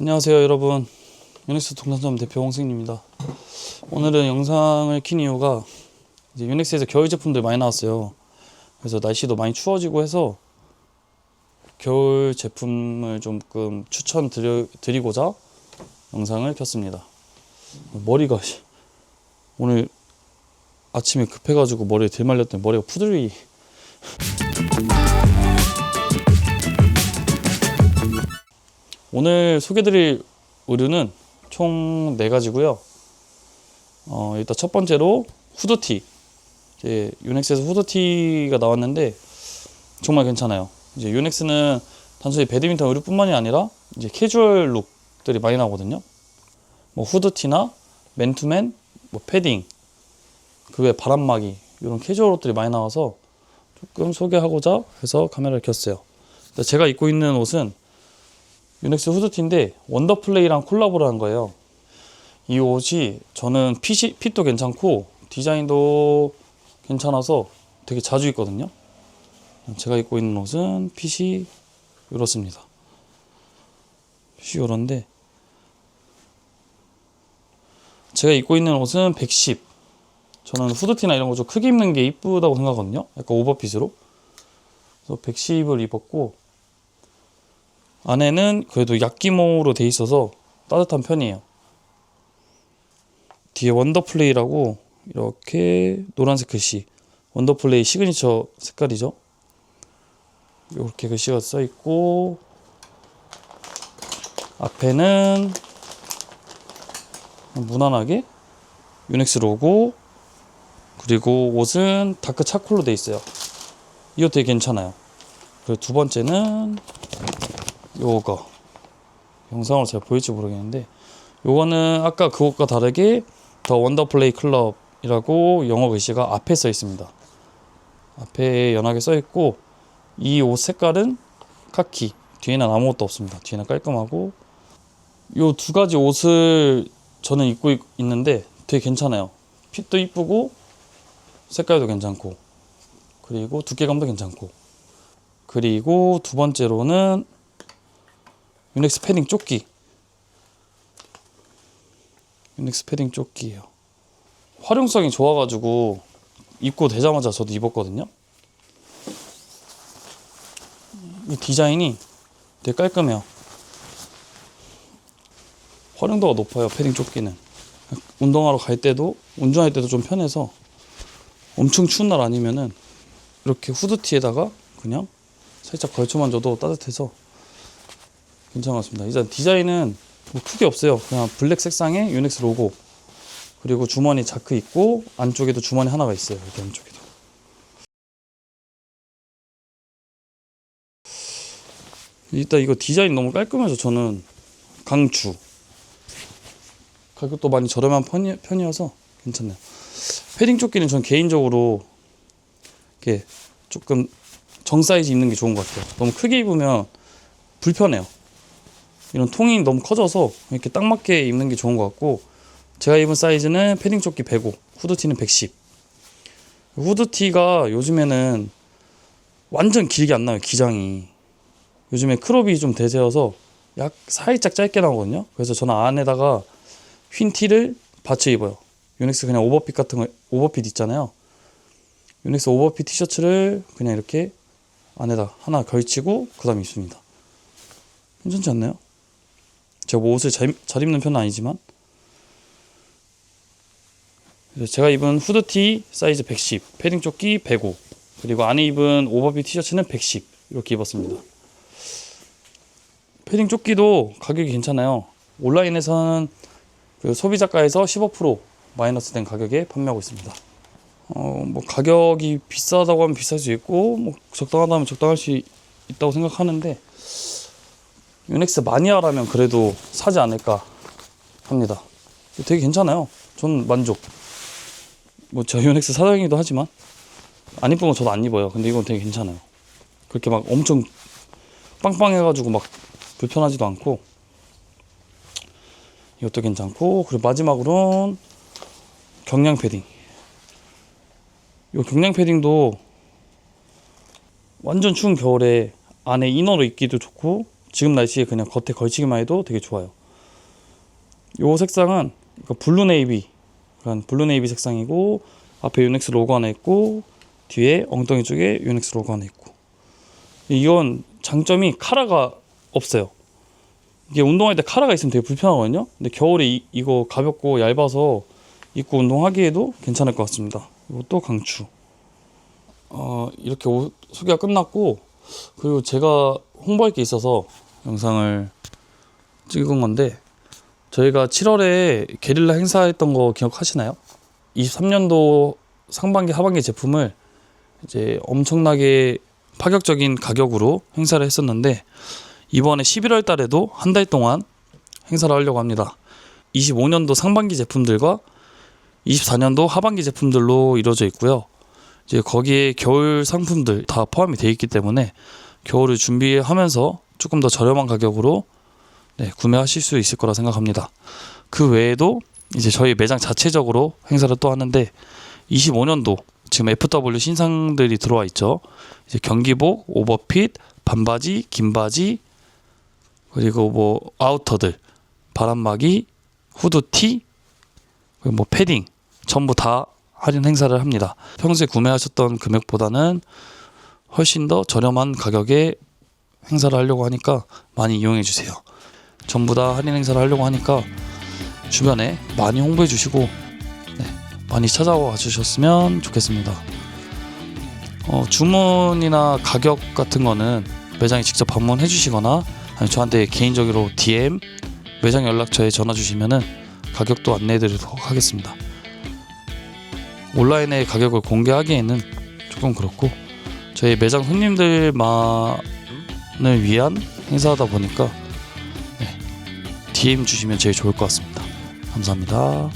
안녕하세요 여러분. 유닉스 동산점 대표 홍승입니다. 오늘은 영상을 킨 이유가 이제 유닉스에서 겨울 제품들 많이 나왔어요. 그래서 날씨도 많이 추워지고 해서 겨울 제품을 조금 추천 드리고자 영상을 켰습니다. 머리가 씨, 오늘 아침에 급해가지고 머리에 들말렸더니 머리가 푸들이 오늘 소개드릴 의류는 총네 가지고요. 어, 일단 첫 번째로 후드티. 이제 유넥스에서 후드티가 나왔는데 정말 괜찮아요. 이제 유넥스는 단순히 배드민턴 의류뿐만이 아니라 이제 캐주얼 룩들이 많이 나오거든요. 뭐 후드티나 맨투맨, 뭐 패딩, 그 외 바람막이 이런 캐주얼 옷들이 많이 나와서 조금 소개하고자 해서 카메라를 켰어요. 제가 입고 있는 옷은 유넥스 후드티인데 원더플레이랑 콜라보를 한 거예요. 이 옷이 저는 핏이, 핏도 괜찮고 디자인도 괜찮아서 되게 자주 입거든요. 제가 입고 있는 옷은 핏이 이렇습니다. 핏이 이런데 제가 입고 있는 옷은 110. 저는 후드티나 이런 거 좀 크게 입는 게 이쁘다고 생각하거든요. 약간 오버핏으로. 그래서 110을 입었고 안에는 그래도 약기모로 돼 있어서 따뜻한 편이에요. 뒤에 원더플레이라고 이렇게 노란색 글씨 원더플레이 시그니처 색깔이죠. 이렇게 글씨가 써 있고 앞에는 무난하게 유넥스 로고 그리고 옷은 다크 차콜로 돼 있어요. 이거 되게 괜찮아요. 그리고 두 번째는 요거 영상으로 잘 보일지 모르겠는데 요거는 아까 그것과 다르게 더 원더플레이 클럽이라고 영어 글씨가 앞에 써 있습니다. 앞에 연하게 써 있고 이 옷 색깔은 카키 뒤에는 아무것도 없습니다. 뒤에는 깔끔하고 요 두 가지 옷을 저는 입고 있, 있는데 되게 괜찮아요. 핏도 이쁘고 색깔도 괜찮고 그리고 두께감도 괜찮고 그리고 두 번째로는 유넥스 패딩 조끼. 유넥스 패딩 조끼예요. 활용성이 좋아가지고 입고 되자마자 저도 입었거든요. 이 디자인이 되게 깔끔해요. 활용도가 높아요 패딩 조끼는. 운동하러 갈 때도 운전할 때도 좀 편해서 엄청 추운 날 아니면은 이렇게 후드티에다가 그냥 살짝 걸쳐만 줘도 따뜻해서 괜찮았습니다. 일단 디자인은 뭐 크게 없어요. 그냥 블랙 색상의 유넥스 로고 그리고 주머니 자크 있고 안쪽에도 주머니 하나가 있어요. 이렇게 안쪽에도. 일단 이거 디자인 너무 깔끔해서 저는 강추. 가격도 많이 저렴한 편이, 편이어서 괜찮네요. 패딩 조끼는 전 개인적으로 이렇게 조금 정 사이즈 입는 게 좋은 것 같아요. 너무 크게 입으면 불편해요. 이런 통이 너무 커져서 이렇게 딱 맞게 입는 게 좋은 것 같고 제가 입은 사이즈는 패딩 조끼 105, 후드티는 110. 후드티가 요즘에는 완전 길게 안 나와요, 기장이. 요즘에 크롭이 좀 대세여서 약 살짝 짧게 나오거든요. 그래서 저는 안에다가 휜 티를 받쳐 입어요. 유넥스 그냥 오버핏 같은 거 오버핏 있잖아요. 유넥스 오버핏 티셔츠를 그냥 이렇게 안에다 하나 걸치고 그다음에 입습니다. 괜찮지 않나요? 제가 뭐 옷을 잘, 잘 입는 편은 아니지만 제가 입은 후드티 사이즈 110, 패딩 조끼 105, 그리고 안에 입은 오버핏 티셔츠는 110 이렇게 입었습니다. 패딩 조끼도 가격이 괜찮아요. 온라인에서는 그 소비자가에서 15% 마이너스 된 가격에 판매하고 있습니다. 어, 뭐 가격이 비싸다고 하면 비쌀 수 있고 뭐 적당하다면 적당할 수 있다고 생각하는데 유넥스 마니아라면 그래도 사지 않을까 합니다. 되게 괜찮아요. 전 만족. 뭐저 유넥스 사장이기도 하지만 안 이쁜 건 저도 안 입어요. 근데 이건 되게 괜찮아요. 그렇게 막 엄청 빵빵해가지고 막 불편하지도 않고 이것도 괜찮고 그리고 마지막으로는 경량 패딩. 이 경량 패딩도 완전 추운 겨울에 안에 이너로 입기도 좋고 지금 날씨에 그냥 겉에 걸치기만 해도 되게 좋아요. 요 색상은 그러니까 블루 네이비, 그러니까 블루 네이비 색상이고 앞에 유넥스 로고 하나 있고 뒤에 엉덩이 쪽에 유넥스 로고 하나 있고 이건 장점이 카라가 없어요. 이게 운동할 때 카라가 있으면 되게 불편하거든요. 근데 겨울에 이, 이거 가볍고 얇아서 입고 운동하기에도 괜찮을 것 같습니다. 이것도 강추. 어, 이렇게 옷 소개가 끝났고 그리고 제가 홍보할 게 있어서 영상을 찍은 건데 저희가 7월에 게릴라 행사했던 거 기억하시나요? 23년도 상반기 하반기 제품을 이제 엄청나게 파격적인 가격으로 행사를 했었는데 이번에 11월 달에도 한 달 동안 행사를 하려고 합니다. 25년도 상반기 제품들과 24년도 하반기 제품들로 이루어져 있고요. 이제 거기에 겨울 상품들 다 포함이 되어 있기 때문에 겨울을 준비하면서 조금 더 저렴한 가격으로 네, 구매하실 수 있을 거라 생각합니다. 그 외에도 이제 저희 매장 자체적으로 행사를 또 하는데 25년도 지금 FW 신상들이 들어와 있죠. 이제 경기복, 오버핏, 반바지, 긴바지 그리고 뭐 아우터들, 바람막이, 후드티, 그리고 뭐 패딩 전부 다 할인 행사를 합니다. 평소에 구매하셨던 금액보다는 훨씬 더 저렴한 가격에 행사를 하려고 하니까 많이 이용해 주세요. 전부 다 할인 행사를 하려고 하니까 주변에 많이 홍보해 주시고 네, 많이 찾아와 주셨으면 좋겠습니다. 어, 주문이나 가격 같은 거는 매장에 직접 방문해 주시거나 저한테 개인적으로 DM 매장 연락처에 전화 주시면은 가격도 안내해 드리도록 하겠습니다. 온라인에 가격을 공개하기에는 조금 그렇고 저희 매장 손님들만을 위한 행사다 보니까 네, DM 주시면 제일 좋을 것 같습니다. 감사합니다.